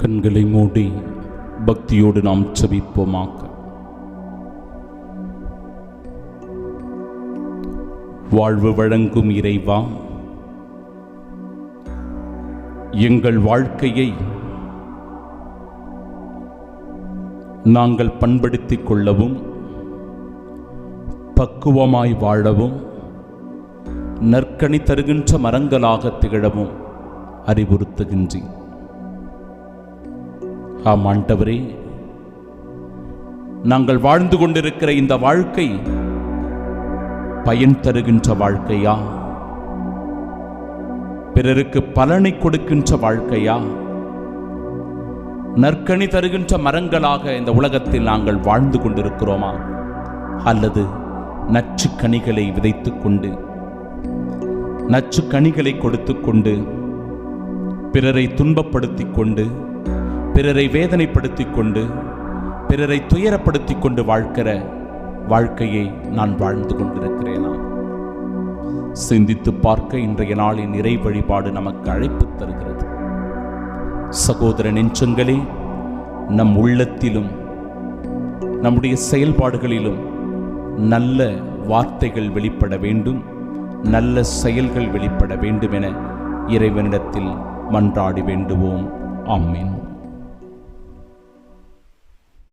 கண்களை மூடி பக்தியோடு நாம் செபிப்போமாக வாழ்வு வழங்கும் இறைவா எங்கள் வாழ்க்கையை நாங்கள் பண்படுத்திக் கொள்ளவும் பக்குவமாய் வாழவும் நற்கனி தருகின்ற மரங்களாக திகழவும் அறிவுறுத்துகின்றேன். ஆம் ஆண்டவரே. நாங்கள் வாழ்ந்து கொண்டிருக்கிற இந்த வாழ்க்கை பயன் தருகின்ற வாழ்க்கையா? பிறருக்கு பலனை கொடுக்கின்ற வாழ்க்கையா? நற்கனி தருகின்ற மரங்களாக இந்த உலகத்தில் நாங்கள் வாழ்ந்து கொண்டிருக்கிறோமா? அல்லது நச்சு கனிகளை விதைத்துக் கொண்டு நச்சு கனிகளை கொடுத்து கொண்டு பிறரை துன்பப்படுத்திக் கொண்டு பிறரை வேதனைப்படுத்திக் கொண்டு பிறரை துயரப்படுத்திக் கொண்டு வாழ்க்கிற வாழ்க்கையை நான் வாழ்ந்து கொண்டிருக்கிறேனா? சிந்தித்து பார்க்க இன்றைய நாளின் இறை வழிபாடு நமக்கு அழைப்பு தருகிறது. சகோதர நெஞ்சங்களே நம் உள்ளத்திலும் நம்முடைய செயல்பாடுகளிலும் நல்ல வார்த்தைகள் வெளிப்பட வேண்டும் நல்ல செயல்கள் வெளிப்பட வேண்டும் என இறைவனிடத்தில் மன்றாடி வேண்டுவோம். ஆமீன்.